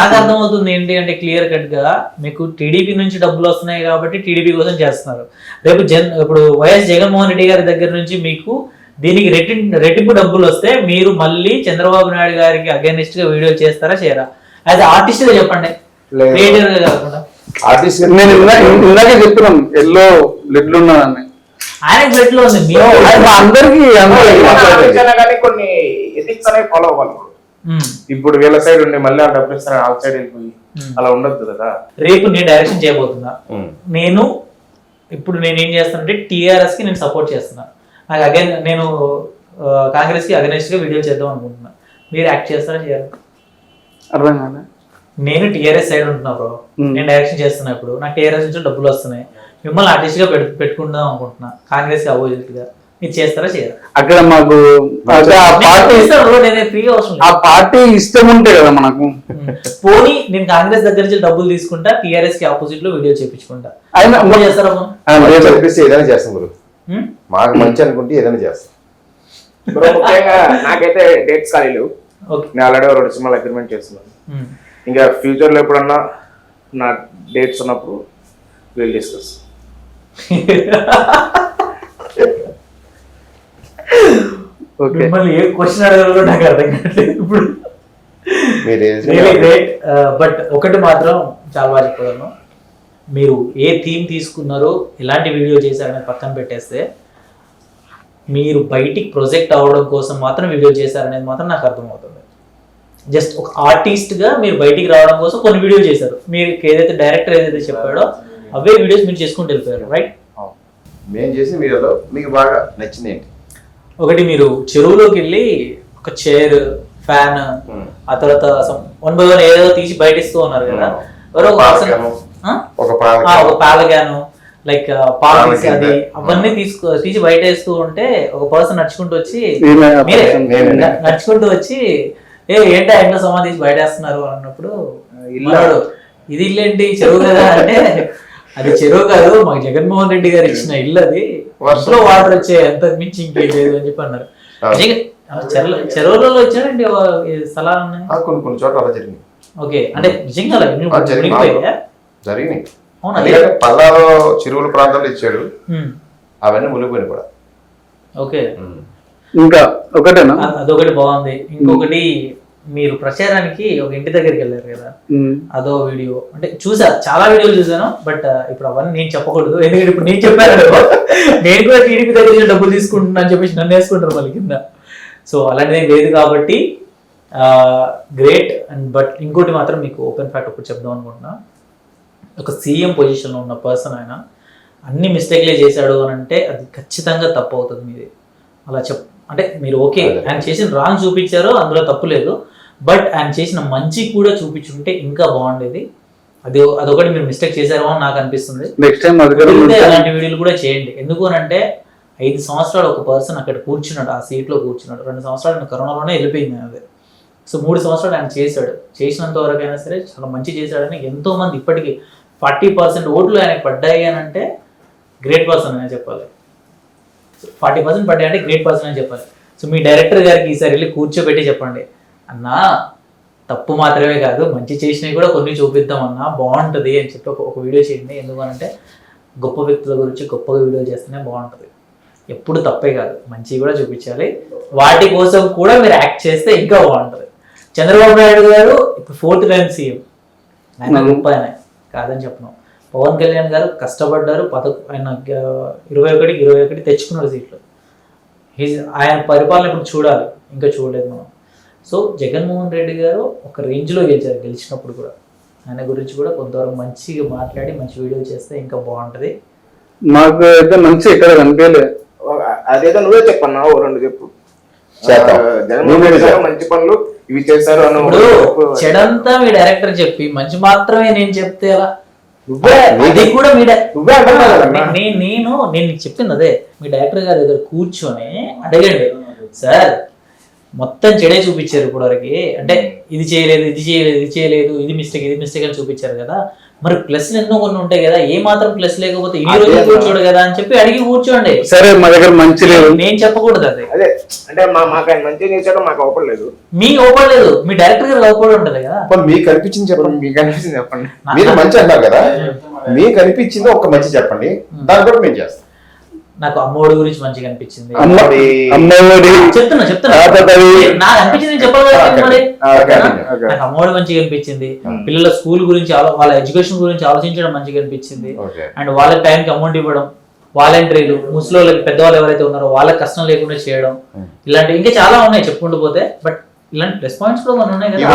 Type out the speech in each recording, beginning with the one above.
నాకు అర్థమవుతుంది ఏంటి అంటే క్లియర్ కట్గా మీకు టీడీపీ నుంచి డబ్బులు వస్తున్నాయి కాబట్టి టీడీపీ కోసం చేస్తున్నారు. రేపు జన్ ఇప్పుడు వైఎస్ జగన్మోహన్ రెడ్డి గారి దగ్గర నుంచి మీకు దీనికి రెట్టి రెట్టింపు డబ్బులు వస్తే మీరు మళ్ళీ చంద్రబాబు నాయుడు గారికి అగేనిస్ట్గా వీడియో చేస్తారా చేయరా? యాజ్ ఆర్టిస్ట్గా చెప్పండి. లేదు. క్రియేటర్గా కాకుండా. ఆర్టిస్ట్ నేను ఇందా- ఇందాకే చెప్పినాం ఎల్లో లెడ్లు ఉన్నానని ఆయన బ్లడ్లో ఉంది అందరికి కొన్ని ఎథిక్స్ అనేవి ఫాలో అవ్వాలి. ఇప్పుడు వీళ్ళ సైడ్ ఉండి మళ్ళీ ఆ డబ్బులు ఇస్తారు అవుట్ సైడ్ వెళ్ళిపోయి. ఉమ్. అలా ఉండొద్దు కదా. రేపు నేను డైరెక్షన్ చేయబోతున్నా. ఉమ్. నేను ఇప్పుడు నేను ఏం చేస్తానంటే టీఆర్ఎస్కి నేను సపోర్ట్ చేస్తున్నా. నాకు అగైన్ నేను కాంగ్రెస్కి అగెనిస్ట్గా వీడియో చేద్దాం అనుకుంటున్నా. మీరు యాక్ట్ చేస్తారా చేయాలి అర్థం కాలే. నేను టీఆర్ఎస్ సైడ్ ఉంటున్నా బ్రో Hmm. నేను డైరెక్షన్ చేస్తున్నా ఇప్పుడు. నాకు టీఆర్ఎస్ నుంచి డబ్బులు వస్తున్నాయి. మిమ్మల్ని ఆర్టిస్ట్గా పెట్టు పెట్టుకుందాం అనుకుంటున్నా. కాంగ్రెస్కి అపోజిట్గా. మీరు చేస్తారా చేయరా? అక్కడ మాకు ఆ పార్టీ ఇష్టం ఉంటే కదా మనకు. పోనీ నేను కాంగ్రెస్ దగ్గర నుంచి డబ్బులు తీసుకుంటా టీఆర్ఎస్కి ఆపోజిట్లో వీడియో చేపించుకుంటా. చేస్తారా ఏదైనా చేస్తాం గురు? మాకు మంచి అనుకుంటే ఏదైనా చేస్తాం. ముఖ్యంగా నాకైతే డేట్స్ ఖాళీ లేవు ఓకే. నేను ఆల్రెడీ రెండు సినిమాలు అగ్రిమెంట్ చేస్తున్నాను. ఇంకా ఫ్యూచర్లో ఎప్పుడన్నా నా డేట్స్ ఉన్నప్పుడు విల్ డిస్కస్ ఓకే మిమ్మల్ని ఏ క్వశ్చన్ అడగాలో నాకు అర్థం కావట్లేదు ఇప్పుడు. గ్రేట్ బట్ ఒకటి మాత్రం చాలా బాగా చెప్పగలను. మీరు ఏ థీమ్ తీసుకున్నారో ఎలాంటి వీడియో చేశారనేది పక్కన పెట్టేస్తే మీరు బయటికి ప్రొజెక్ట్ అవ్వడం కోసం మాత్రం వీడియో చేశారనేది మాత్రం నాకు అర్థమవుతుంది. జస్ట్ ఒక ఆర్టిస్ట్గా మీరు బయటికి రావడం కోసం కొన్ని వీడియో చేశారు. మీరు ఏదైతే డైరెక్టర్ ఏదైతే చెప్పాడో అవే వీడియోస్ మీరు చేసుకుంటూ వెళ్ళిపోయారు రైట్ మేము చేసిన వీడియోలో మీకు బాగా నచ్చింది ఏంటి ఒకటి మీరు చెరువులోకి వెళ్ళి ఒక చైర్ ఫ్యాన్ Hmm. ఆ తర్వాత వన్ బై వన్ ఏదో తీసి బయట ఇస్తూ ఉన్నారు కదా. ఎవరో ఒక పాలగాను లైక్ పాలు పాల తీసి అది. అవన్నీ తీసుకో తీసి బయట వేస్తూ ఉంటే ఒక పర్సన్ నడుచుకుంటూ వచ్చి నడుచుకుంటూ వచ్చి ఏ ఏంటా ఎండ సమాధి తీసి బయట వేస్తున్నారు అన్నప్పుడు ఇల్లు. ఇల్లాడు. ఇది ఇల్లు ఏంటి చెరువు కదా అంటే అది చెరువు కాదు మాకు జగన్మోహన్ రెడ్డి గారు ఇచ్చిన ఇల్లు అది. వర్షంలో వాటర్ వచ్చే ఎంత మించి ఇంకేం లేదు అని చెప్పి అన్నారు. చెరువులలో వచ్చారండి ఓ- ఈ స్థలాలు ఉన్నాయి? ఆ, కొన్ని కొన్ని చోట్ల అలా జరిగింది ఓకే అంటే నిజంగా? జరిగినాయి. ఎందుకంటే పల్లాలో చెరువుల ప్రాంతాల్లో ఇచ్చాడు. అవన్నీ మునిగిపోయినాయి కూడా. ఓకే. ఇంకా ఒకటేనా? అదొకటి బాగుంది. ఇంకొకటి మీరు ప్రచారానికి ఒక ఇంటి దగ్గరికి వెళ్ళారు కదా. అదో వీడియో. అంటే చూసా చాలా వీడియోలు చూసాను బట్ ఇప్పుడు అవన్నీ నేను చెప్పకూడదు. ఎందుకంటే ఇప్పుడు నేను చెప్పాను. నేను కూడా టీడీపీ దగ్గర డబ్బులు తీసుకుంటున్నా అని చెప్పేసి నన్ను వేసుకుంటారు మళ్ళీ కింద. సో అలాంటిది లేదు కాబట్టి గ్రేట్ అండ్ బట్ ఇంకోటి మాత్రం మీకు ఓపెన్ ఫ్యాక్ట్ ఒకటి చెప్దాం అనుకుంటున్నా. ఒక సీఎం పొజిషన్లో ఉన్న పర్సన్ ఆయన అన్ని మిస్టేక్లే చేశాడు అని అంటే అది ఖచ్చితంగా తప్పు అవుతుంది మీది. అలా చెప్ అంటే మీరు ఓకే. ఆయన చేసిన రాంగ్ చూపించారు అందులో తప్పు లేదు. బట్ ఆయన చేసిన మంచి కూడా చూపించుంటే ఇంకా బాగుండేది. అది అదొకటి మీరు మిస్టేక్ చేశారేమో అని నాకు అనిపిస్తుంది. నెక్స్ట్ టైం అలాంటి వీడియోలు కూడా చేయండి. ఎందుకు అని అంటే ఐదు సంవత్సరాలు ఒక పర్సన్ అక్కడ కూర్చున్నాడు ఆ సీట్లో కూర్చున్నాడు. రెండు సంవత్సరాలు ఆయన కరోనాలోనే వెళ్ళిపోయింది అదే. సో మూడు సంవత్సరాలు ఆయన చేశాడు. చేసినంత వరకు అయినా సరే చాలా మంచి చేశాడని ఎంతో మంది ఇప్పటికీ ఫార్టీ పర్సెంట్ ఓట్లు ఆయనకు పడ్డాయి అని అంటే గ్రేట్ పర్సన్ అని చెప్పాలి. ఫార్టీ పర్సెంట్ పడ్డాయి అంటే గ్రేట్ పర్సన్ అని చెప్పాలి. సో మీ డైరెక్టర్ గారికి ఈసారి వెళ్ళి కూర్చోబెట్టి చెప్పండి. అన్నా తప్పు మాత్రమే కాదు మంచి చేసినవి కూడా కొన్ని చూపిద్దాం అన్నా బాగుంటుంది అని చెప్పి ఒక- వీడియో చేయండి. ఎందుకనంటే గొప్ప వ్యక్తుల గురించి గొప్పగా వీడియో చేస్తేనే బాగుంటుంది. ఎప్పుడు తప్పే కాదు. మంచి కూడా చూపించాలి. వాటి కోసం కూడా మీరు యాక్ట్ చేస్తే ఇంకా బాగుంటుంది. చంద్రబాబు నాయుడు గారు ఇప్పుడు ఫోర్త్ టైం సీఎం. ఆయన గొప్ప ఆయన కాదని చెప్పను. పవన్ కళ్యాణ్ గారు కష్టపడ్డారు. పదకొ ఆయన ఇరవై ఒకటికి ఇరవై ఒకటి తెచ్చుకున్నారు సీట్లు. ఆయన పరిపాలన ఇప్పుడు చూడాలి. ఇంకా చూడలేదు మనం. సో జగన్మోహన్ రెడ్డి గారు ఒక రేంజ్లో గెలిచారు గెలిచినప్పుడు కూడా. ఆయన గురించి కూడా కొంతవరకు మంచిగా మాట్లాడి మంచి వీడియో చేస్తే ఇంకా బాగుంటుంది. మాకు అయితే మంచి ఇక్కడ కనిపించలే. అదేదో నువ్వే చెప్పన్నా ఓ రెండు చెప్పు. మంచి పనులు ఇవి చేశారు అన్న ఇప్పుడు చెప్పు. చెడంతా మీ డైరెక్టర్ చెప్పి మంచి మాత్రమే నేను చెప్తే ఎలా? నువ్వే. అది కూడా మీ నేను నేను చెప్పింది అదే. మీ డైరెక్టర్ గారి దగ్గర కూర్చొని అడగండి. సార్ మొత్తం చెడే చూపించారు ఇప్పటివరకు. అంటే ఇది చేయలేదు ఇది చేయలేదు ఇది చేయలేదు ఇది మిస్టేక్ ఇది మిస్టేక్ అని చూపించారు కదా. మరి ప్లస్లు ఎన్నో కొన్ని ఉంటాయి కదా. ఏ మాత్రం ప్లస్ లేకపోతే రోజులు అన్న. కూర్చోడు కదా అని చెప్పి అడిగి కూర్చోండి. సరే మా దగ్గర మంచి లేదు. నేను చెప్పకూడదు అది. అదే అంటే మా మాకు ఆయన మంచిగా చేశాడో మాకు అవ్వలేదు మీకు ఓపడలేదు మీ డైరెక్టర్ గారు ఓపడి ఉంటది కదా. మీకు అనిపించింది చెప్పండి. మీకు అనిపిస్తుంది చెప్పండి. మీరు మంచి అన్నారు కదా. మీకు అనిపించింది ఒక మంచి చెప్పండి. దాన్ని కూడా మేము చేస్తాం. నాకు అమ్మఒడి గురించి మంచిగా అనిపించింది. చెప్తున్నా చెప్తున్నా. నాకు అనిపించింది నేను చెప్పాలి. నాకు అమ్మఒడి మంచిగా అనిపించింది. పిల్లల స్కూల్ గురించి ఆలో- వాళ్ళ ఎడ్యుకేషన్ గురించి ఆలోచించడం మంచిగా అనిపించింది. అండ్ వాళ్ళకి టైంకి అమౌంట్ ఇవ్వడం వాలంటీర్లు ముసలి పెద్దవాళ్ళు ఎవరైతే ఉన్నారో వాళ్ళకి కష్టం లేకుండా చేయడం. ఇలాంటి ఇంకా చాలా ఉన్నాయి చెప్పుకుంటూ పోతే బట్ ఇలాంటి ప్లస్ పాయింట్స్ కూడా మనం ఉన్నాయి కదా.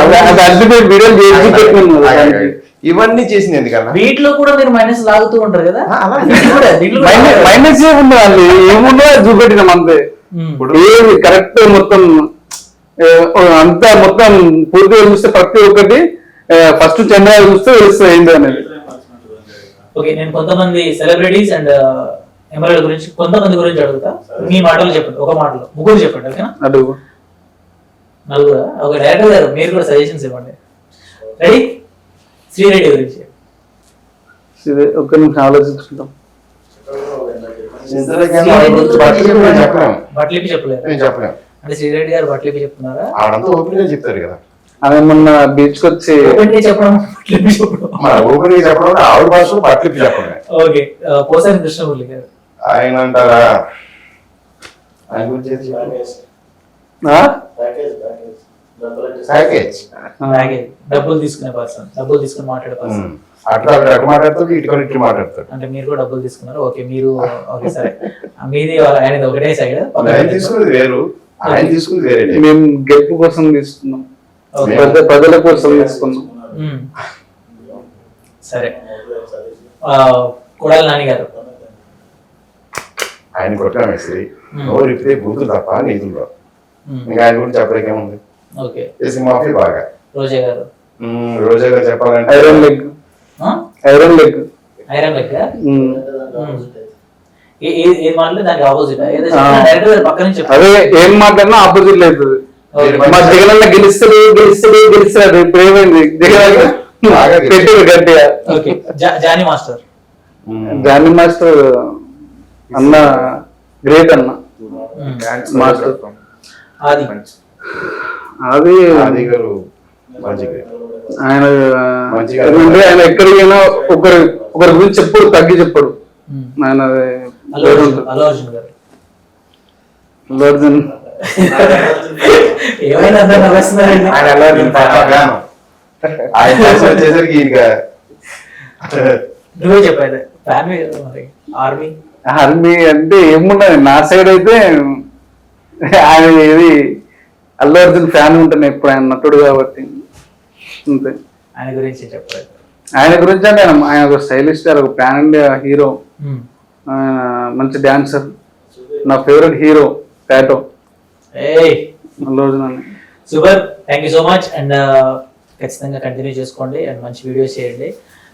ఇవన్నీ చేసింది ఎందుకన్నా? వీటిలో కూడా మీరు మైనస్ లాగుతూ ఉంటారు కదా? మైనస్ మైనస్ ఏముంది చూపెట్టినాం అంతే. ఏది కరెక్ట్ మొత్తం అంతా మొత్తం పూర్తిగా చూస్తే ప్రతి ఒక్కటి ఫస్ట్ చంద్ర చూస్తే తెలుస్తుంది ఏంటి అనేది. ఓకే నేను కొంతమంది సెలబ్రిటీస్ అండ్ ఎమ్మెల్యేల గురించి కొంతమంది గురించి అడుగుతా. మీ మాటలు చెప్పండి ఒక మాటలో. ముగ్గురు చెప్పండి ఓకేనా? అడుగు. నలుగురు? ఒక డైరెక్టర్ గారు మీరు కూడా సజెషన్స్ ఇవ్వండి. రెడీ శ్రీరెడ్డి గురించి ఇది ఒక్క నిమిషం ఆలోచించుకుంటాం బట్లిపి చెప్పలేము అంటే శ్రీరెడ్డి గారు బట్లిపి చెప్తున్నారా? ఆవిడంతా ఓపెన్గా చెప్తారు కదా. ఆమె మొన్న బీచ్కి వచ్చి చెప్పడం బట్లిపి చెప్పడం. ఓపెన్ చెప్పడం ఆవిడ భాషలో బట్టలు చెప్పడమే. ఓకే. పోసాని కృష్ణమూర్తి గారు. ఆయన అంటారా? ఆయన గురించి ప్యాకేజ్ అలాగే డబ్బులు తీసుకునే పర్సన్ డబ్బులు తీసుకుని మాట్లాడే పర్సన్ ఉమ్. అట్లా అక్కడ అటు మాట్లాడతాడు ఇటు ఇటు మాట్లాడతాడు అంటే మీరు కూడా డబ్బులు తీసుకున్నారు. ఓకే మీరు ఓకే సరే. మీది వాళ్ళ- ఆయనది ఒకటే సైడ్ ఆయన తీసుకున్నది వేరు. ఆయన తీసుకున్నది వేరే. మేము గెలుపు కోసం తీసుకున్నాం. ప్రజల కోసం తీసుకున్నాం. సరే. ఆ, కొడాలి నాని గారు. ఆయన. నోరు ఇప్పితే బూతులు తప్ప నీతులు. ఇంకా ఆయన గురించి చెప్పడాకేముంది ఓకే. చేసి మాఫీ బాగా. రోజా గారు. ఉమ్, రోజా గారు చెప్పాలంటే ఐరన్ లెగ్. ఆ? Iron leg. ఐరన్ ఉమ్. ఏ ఏ- ఏ మాటలు దానికి ఆపోజిట్ అదే ఏం మాట్లాడినా ఆపోజిట్ అవుతుంది ఓకే. మా జగనన్న గెలుస్తాడు గెలుస్తాడు గెలుస్తాడు. ఇప్పుడు ఏమైంది జగన్. పెట్టాడు గట్టిగా. జానీ మాస్టర్. జానీ మాస్టర్ అన్న గ్రేట్ అన్న. మాస్టర్. ఆది. మంచి. అది గారు మంచిగా ఆయన ఎందుకంటే ఆయన ఎక్కడికైనా ఒకరి ఒకరి గురించి చెప్పడు తగ్గి చెప్పడు. ఆయన అర్జున్ ఏమైనా గానం. వచ్చేసరికి ఇంకా నువ్వే ఆర్మీ? ఆర్మీ అంటే ఏమున్నది నా సైడ్ అయితే ఆయన ఇది అల్లు అర్జున్ ఫ్యాన్ ఉంటాను ఎప్పుడు ఆయన నటుడు కాబట్టి అంతే. ఆయన గురించి చెప్పాలి ఆయన గురించి అంటే ఆయన ఆయన ఒక స్టైలిష్ స్టార్ ఒక ప్యాన్ ఇండియా హీరో మంచి డాన్సర్ నా ఫేవరెట్ హీరో ప్యాటో అల్లు అర్జున్ అని. Super! Thank you so much and ఖచ్చితంగా కంటిన్యూ చేసుకోండి. అండ్ మంచి వీడియోస్ చేయండి.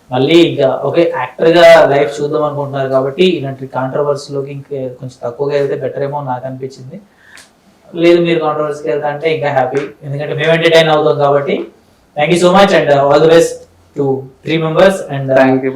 మళ్ళీ ఇంకా ఓకే యాక్టర్గా లైఫ్ చూద్దాం అనుకుంటున్నారు కాబట్టి ఇలాంటి కాంట్రవర్సీలోకి ఇంకా కొంచెం తక్కువగా వెళ్తే బెటర్ ఏమో నాకు అనిపించింది. లేదు మీరు కాంట్రవర్సీకి వెళ్తా అంటే ఇంకా హ్యాపీ ఎందుకంటే మేము ఎంటర్టైన్ అవుతాం కాబట్టి. Thank you so much and all the best to three members and thank you